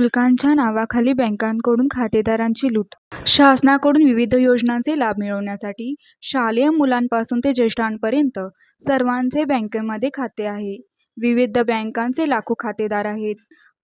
शुल्कांच्या नावाखाली बँकांकडून खातेदारांची लूट. शासनाकडून विविध योजनांचे लाभ मिळवण्यासाठी शालेय मुलांपासून ते ज्येष्ठांपर्यंत सर्वांचे बँकेमध्ये खाते आहे. विविध बँकांचे लाखो खातेदार आहेत.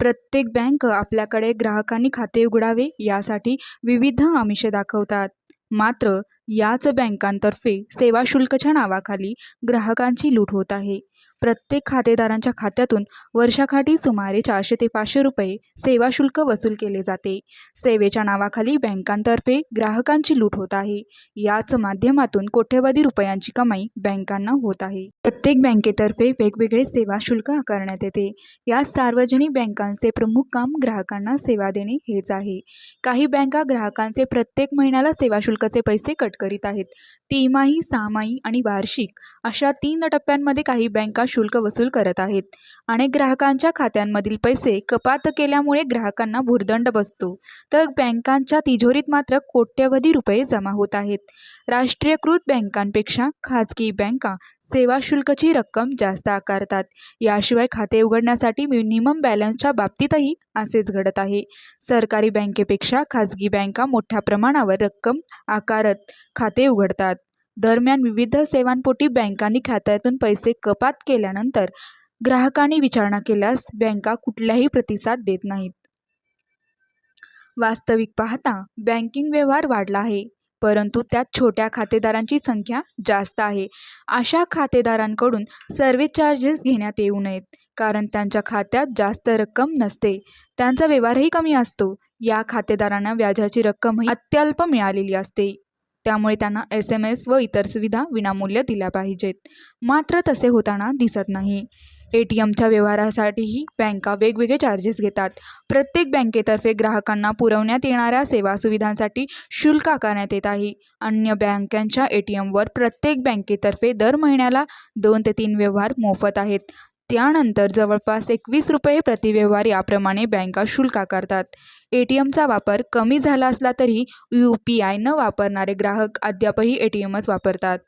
प्रत्येक बँक आपल्याकडे ग्राहकांनी खाते उघडावे यासाठी विविध आमिषे दाखवतात. मात्र याच बँकांतर्फे सेवा शुल्कच्या नावाखाली ग्राहकांची लूट होत आहे. प्रत्येक खातेदारांच्या खात्यातून वर्षाकाठी सुमारे चारशे ते पाचशे रुपये सेवा शुल्क वसूल केले जाते. सेवेच्या नावाखाली बँकांतर्फे ग्राहकांची लूट होत आहे. याच माध्यमातून कोट्यवधी रुपयांची कमाई बँकांना होत आहे. प्रत्येक बँकेतर्फे वेगवेगळे सेवा शुल्क आकारण्यात येते. या सार्वजनिक बँकांचे प्रमुख काम ग्राहकांना सेवा देणे हेच आहे. काही बँका ग्राहकांचे प्रत्येक महिन्याला सेवा शुल्काचे पैसे कट करीत आहेत. तिमाही सहामाही आणि वार्षिक अशा तीन टप्प्यांमध्ये काही बँका शुल्क वसूल करत आहेत अनेक ग्राहकांच्या खात्यांमधील पैसे कपात केल्यामुळे ग्राहकांना भुर्दंड बसतो. तर बँकांच्या तिजोरीत मात्र कोट्यवधी रुपये जमा होत आहेत. राष्ट्रीयकृत बँकांपेक्षा खाजगी बँका सेवा शुल्कची रक्कम जास्त आकारतात. याशिवाय खाते उघडण्यासाठी मिनिमम बॅलन्सच्या बाबतीतही असेच घडत आहे. सरकारी बँकेपेक्षा खाजगी बँका मोठ्या प्रमाणावर रक्कम आकारत खाते उघडतात. दरम्यान विविध सेवांपोटी बँकांनी खात्यातून पैसे कपात केल्यानंतर ग्राहकांनी विचारणा केल्यास बँका कुठलाही प्रतिसाद देत नाहीत. वास्तविक पाहता बँकिंग व्यवहार वाढला आहे. परंतु त्यात छोट्या खातेदारांची संख्या जास्त आहे. अशा खातेदारांकडून सर्व्हिस चार्जेस घेण्यात येऊ नयेत कारण त्यांच्या खात्यात जास्त रक्कम नसते. त्यांचा व्यवहारही कमी असतो. या खातेदारांना व्याजाची रक्कमही अत्यल्प मिळालेली असते. त्यामुळे त्यांना एस एम एस व इतर सुविधा विनामूल्य दिल्या पाहिजेत. मात्र तसे होताना दिसत नाही. ए टी एमच्या व्यवहारासाठीही बँका वेगवेगळे चार्जेस घेतात. प्रत्येक बँकेतर्फे ग्राहकांना पुरवण्यात येणाऱ्या सेवा सुविधांसाठी शुल्क आकारण्यात येत आहे. अन्य बँकांच्या ए टी एमवर प्रत्येक बँकेतर्फे दर महिन्याला दोन ते तीन व्यवहार मोफत आहेत. त्यानंतर जवळपास एकवीस रुपये प्रतिव्यवहार याप्रमाणे बँका शुल्क आकारतात. ए टी एमचा वापर कमी झाला असला तरी यू पी आय न वापरणारे ग्राहक अद्यापही ए टी एमच वापरतात.